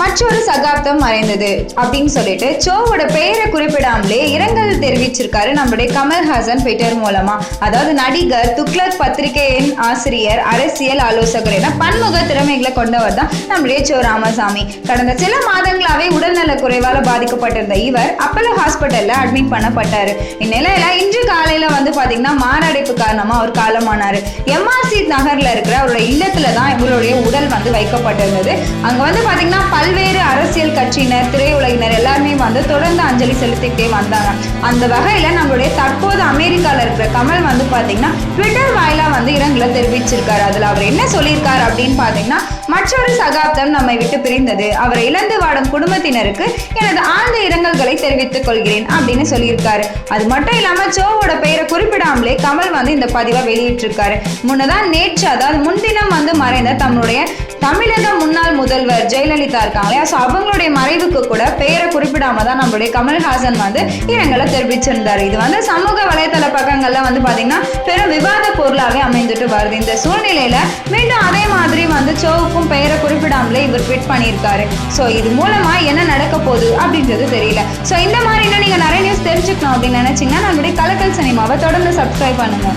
மற்றொரு சகாப்தம் மறைந்தது அப்படின்னு சொல்லிட்டு சோவோட பெயரை குறிப்பிடாமலே இரங்கல் தெரிவிச்சிருக்காரு நம்மளுடைய கமல்ஹாசன் ட்விட்டர் மூலமா. அதாவது நடிகர் துக்ளக் பத்திரிகையின் ஆசிரியர் அரசியல் ஆலோசகர் என பன்முக திறமைகளை கொண்டவர் தான் நம்முடைய சோ ராமசாமி. கடந்த சில மாதங்களாவே உடல்நல குறைவால பாதிக்கப்பட்டிருந்த இவர் அப்பல்லோ ஹாஸ்பிட்டல்ல அட்மிட் பண்ணப்பட்டாரு. இந்நிலையில இன்று காலையில வந்து பாத்தீங்கன்னா மாரடைப்பு காரணமா அவர் காலமானாரு. எம்ஆர்சி நகர்ல இருக்கிற அவருடைய இல்லத்துல தான் இவருடைய உடல் வந்து வைக்கப்பட்டிருந்தது. அங்க வந்து பாத்தீங்கன்னா பல்வேறு அரசியல் கட்சியினர் திரையுலகினர் எல்லாருமே வந்து தொடர்ந்து அஞ்சலி செலுத்திட்டே வந்தாங்க. அந்த வகையில நம்மளுடைய தற்போது அமெரிக்கால இருக்கிற கமல் வந்து பாத்தீங்கன்னா ட்விட்டர் வாயிலா வந்து இரங்கலை தெரிவிச்சிருக்காரு. அதுல அவர் என்ன சொல்லியிருக்காரு அப்படின்னு பாத்தீங்கன்னா மற்றொரு சகாப்தம் நம்மை விட்டு பிரிந்தது. அவரை இழந்து வாடும் குடும்பத்தினருக்கு எனது ஆழ்ந்த இரங்கல்களை தெரிவித்துக் கொள்கிறேன் அப்படின்னு சொல்லியிருக்காரு. அது மட்டும் இல்லாம சோவோட பெயரை குறிப்பிடாமலே கமல் வந்து இந்த பதிவை வெளியிட்டிருக்காரு. முன்னதான் நேற்று அதாவது முன்தினம் வந்து மறைந்த தம்முடைய தமிழக முன்னாள் முதல்வர் ஜெயலலிதா இருக்காங்களே ஸோ அவங்களுடைய மறைவுக்கு கூட பெயரை குறிப்பிடாம தான் நம்மளுடைய கமல்ஹாசன் வந்து இரங்கலை தெரிவிச்சிருந்தார். இது வந்து சமூக வலைதள பக்கங்கள்ல வந்து பாத்தீங்கன்னா பெரும் விவாத பொருளாவே அமைந்துட்டு வருது. இந்த சூழ்நிலையில மீண்டும் அதே மாதிரி வந்து சோவுக்கும் பெயரை குறிப்பிடாமலே இவர் ட்வீட் பண்ணியிருக்காரு. ஸோ இது மூலமா என்ன நடக்க போகுது அப்படின்றது தெரியல. ஸோ இந்த மாதிரி இன்னும் நீங்க நிறைய நியூஸ் தெரிஞ்சுக்கணும் அப்படின்னு நினைச்சீங்கன்னா நம்மளுடைய கலக்கல் சினிமாவை தொடர்ந்து சப்ஸ்கிரைப் பண்ணுங்க.